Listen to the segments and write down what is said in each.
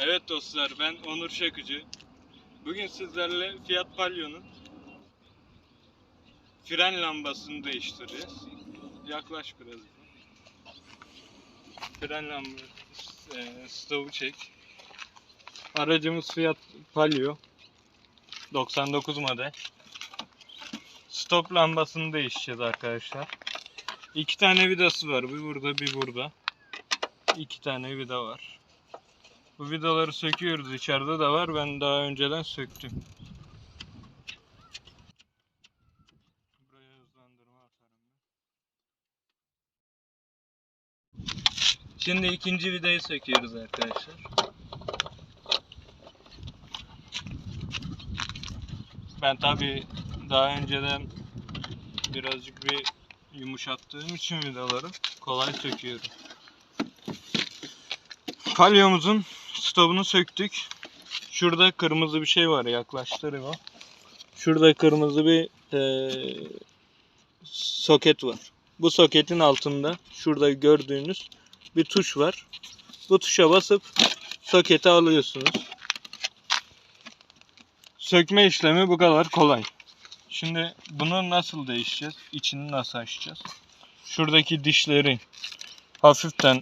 Evet dostlar ben Onur Şakıcı. Bugün sizlerle Fiat Palio'nun fren lambasını değiştireceğiz. Yaklaş biraz. Fren lambası e, stovu çek. Aracımız Fiat Palio 99 model. Stop lambasını değişeceğiz arkadaşlar. İki tane vidası var. Bir burada bir burada. İki tane vida var. Bu vidaları söküyoruz. İçeride de var. Ben daha önceden söktüm. Şimdi ikinci vidayı söküyoruz arkadaşlar. Ben tabi daha önceden birazcık bir yumuşattığım için vidaları kolay söküyorum. Kalyomuzun stopunu söktük. Şurada kırmızı bir şey var yaklaştırıyor. Şurada kırmızı bir eee, soket var. Bu soketin altında şurada gördüğünüz bir tuş var. Bu tuşa basıp soketi alıyorsunuz. Sökme işlemi bu kadar kolay. Şimdi bunu nasıl değişeceğiz? İçini nasıl açacağız? Şuradaki dişleri hafiften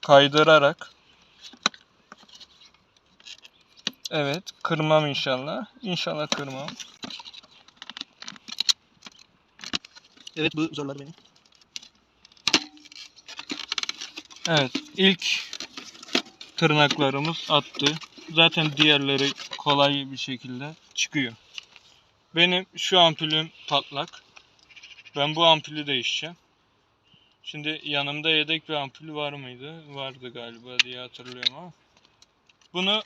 kaydırarak Evet, kırmam inşallah. İnşallah kırmam. Evet bu zorladı beni. Evet, ilk tırnaklarımız attı. Zaten diğerleri kolay bir şekilde çıkıyor. Benim şu ampulüm patlak. Ben bu ampulü değişeceğim. Şimdi yanımda yedek bir ampul var mıydı? Vardı galiba diye hatırlıyorum ama. Bunu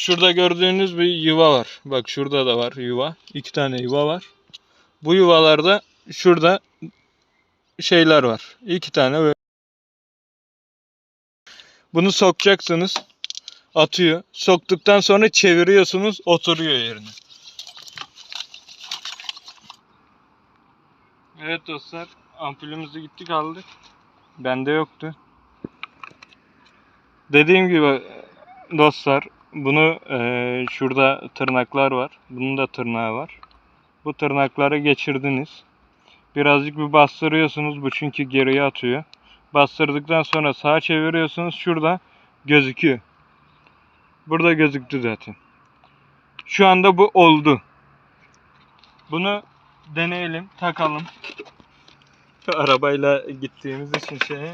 şurada gördüğünüz bir yuva var. Bak şurada da var yuva. İki tane yuva var. Bu yuvalarda şurada şeyler var. İki tane böyle. Bunu sokacaksınız. Atıyor. Soktuktan sonra çeviriyorsunuz. Oturuyor yerine. Evet dostlar. Ampulümüzü gittik aldık. Bende yoktu. Dediğim gibi dostlar bunu eee, şurada tırnaklar var. Bunun da tırnağı var. Bu tırnakları geçirdiniz. Birazcık bir bastırıyorsunuz. Bu çünkü geriye atıyor. Bastırdıktan sonra sağa çeviriyorsunuz. Şurada gözüküyor. Burada gözüktü zaten. Şu anda bu oldu. Bunu deneyelim, takalım. Arabayla gittiğimiz için şeye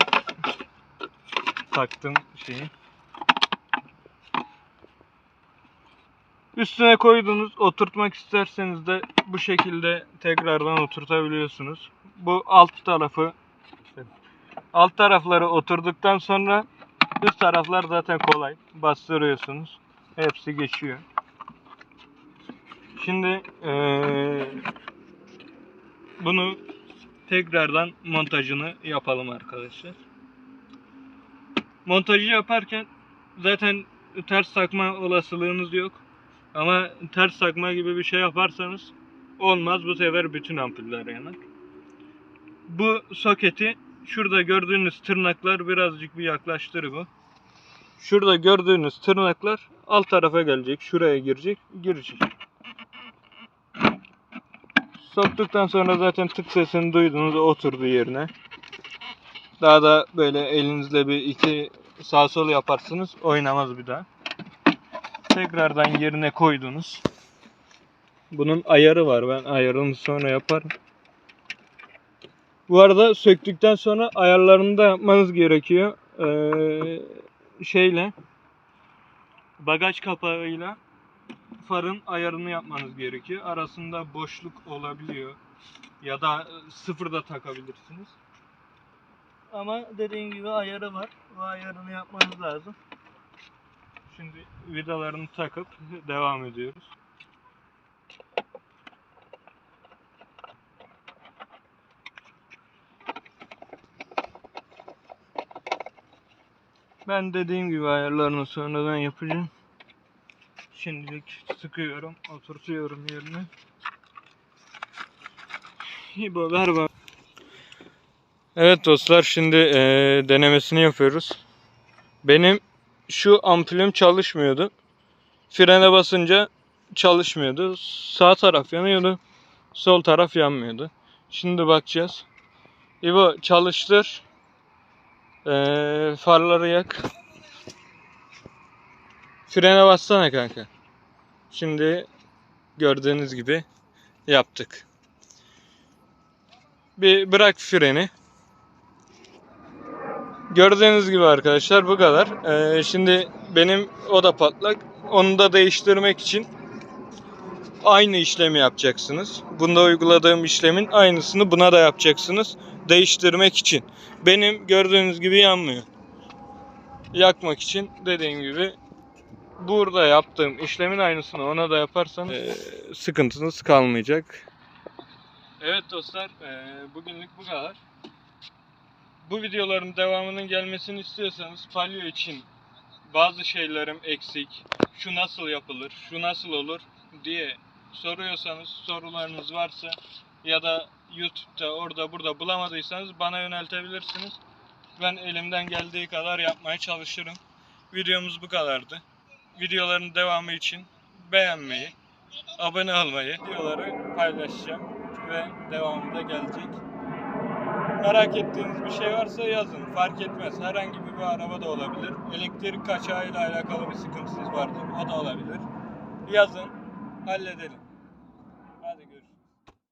taktım şeyi. Üstüne koydunuz. Oturtmak isterseniz de bu şekilde tekrardan oturtabiliyorsunuz. Bu alt tarafı alt tarafları oturduktan sonra üst taraflar zaten kolay. Bastırıyorsunuz. Hepsi geçiyor. Şimdi eee, bunu tekrardan montajını yapalım arkadaşlar. Montajı yaparken zaten ters takma olasılığınız yok. Ama ters takma gibi bir şey yaparsanız olmaz. Bu sefer bütün ampuller yanar. Bu soketi şurada gördüğünüz tırnaklar birazcık bir yaklaştır bu. Şurada gördüğünüz tırnaklar alt tarafa gelecek. Şuraya girecek. Girecek. Soktuktan sonra zaten tık sesini duydunuz. Oturdu yerine. Daha da böyle elinizle bir iki sağ sol yaparsınız. Oynamaz bir daha tekrardan yerine koydunuz. Bunun ayarı var. Ben ayarını sonra yaparım. Bu arada söktükten sonra ayarlarını da yapmanız gerekiyor. Ee, şeyle bagaj kapağıyla farın ayarını yapmanız gerekiyor. Arasında boşluk olabiliyor. Ya da e, sıfırda takabilirsiniz. Ama dediğim gibi ayarı var. Bu ayarını yapmanız lazım. Şimdi vidalarını takıp devam ediyoruz. Ben dediğim gibi ayarlarını sonradan yapacağım. Şimdilik sıkıyorum, oturtuyorum yerine. İbo ver bana. Evet dostlar şimdi eee, denemesini yapıyoruz. Benim şu ampulüm çalışmıyordu. Frene basınca çalışmıyordu. Sağ taraf yanıyordu. Sol taraf yanmıyordu. Şimdi bakacağız. İbo çalıştır. Ee, farları yak. Frene bassana kanka. Şimdi gördüğünüz gibi yaptık. Bir bırak freni. Gördüğünüz gibi arkadaşlar bu kadar. Ee, şimdi benim o da patlak. Onu da değiştirmek için aynı işlemi yapacaksınız. Bunda uyguladığım işlemin aynısını buna da yapacaksınız. Değiştirmek için. Benim gördüğünüz gibi yanmıyor. Yakmak için dediğim gibi burada yaptığım işlemin aynısını ona da yaparsanız eee, sıkıntınız kalmayacak. Evet dostlar eee, bugünlük bu kadar. Bu videoların devamının gelmesini istiyorsanız palyo için bazı şeylerim eksik. Şu nasıl yapılır, şu nasıl olur diye soruyorsanız, sorularınız varsa ya da YouTube'da orada burada bulamadıysanız bana yöneltebilirsiniz. Ben elimden geldiği kadar yapmaya çalışırım. Videomuz bu kadardı. Videoların devamı için beğenmeyi, abone olmayı, videoları paylaşacağım ve devamı da gelecek. Merak ettiğiniz bir şey varsa yazın. Fark etmez. Herhangi bir araba da olabilir. Elektrik kaçağıyla alakalı bir sıkıntınız vardır. O da olabilir. Yazın. Halledelim.